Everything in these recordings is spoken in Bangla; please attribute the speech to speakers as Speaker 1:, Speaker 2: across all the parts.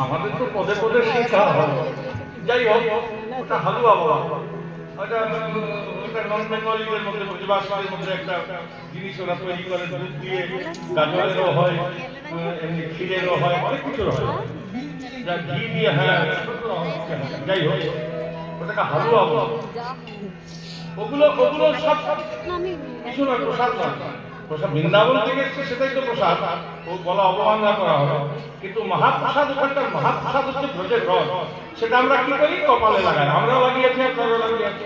Speaker 1: আমাদের তো পদে পদে শিক্ষা হয়। যাই হোক ওটা হালুয়া বাবা ওটা নন মধ্যে একটা জিনিস ওরা তৈরি করে দিয়ে গাজরেরও হয় ক্ষীরেরও হয় দিয়ে হ্যাঁ যাই হোক, ওটাকে হালুয়া বলা ওগুলো ওগুলো সব কিছু না প্রসাদ নয়। প্রসাদ বৃন্দাবন থেকে এসছে, সেটাই তো প্রসাদ। ও বলা অবমাননা করা হবে। কিন্তু মহাপ্রসাদ ওখানকার মহাপ্রসাদ হচ্ছে ব্রজের রস। সেটা আমরা কি করি? কপালে লাগাই। আমরাও লাগিয়েছি, আপনারাও লাগিয়েছি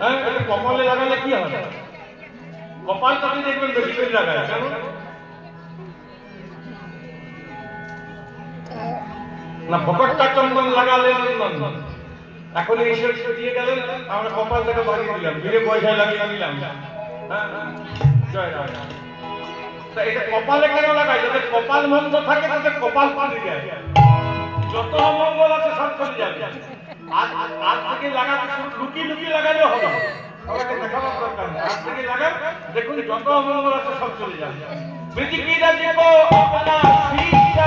Speaker 1: হ্যাঁ এটা কপালে লাগালে কি হবে? কপালটাকে দেখবেন বেশি করে লাগায়, কেন? না, ফকটটা চন্দন লাগালে নন্দন। এখন এসে দিয়ে গেলেন আমরা কপালটাকে বাড়িয়ে দিলাম। ধীরে পয়সা লাগিয়ে দিলাম। হ্যাঁ, হ্যাঁ। জয় রাম তা এটা কপালে কেন লাগাই? যাতে কপাল মন্দ থাকে তাতে কপাল পানি যায় যত মঙ্গল আছে সব চলে যাবে। আজ আজ থেকে লাগাতে লুকিয়ে লুকিয়ে লাগালেও হবে। সবাইকে দরকার আজ থেকে লাগান দেখুন যত অমঙ্গল আছে সব চলে যাবে। পৃথিবীরা দেব আপনার শিক্ষা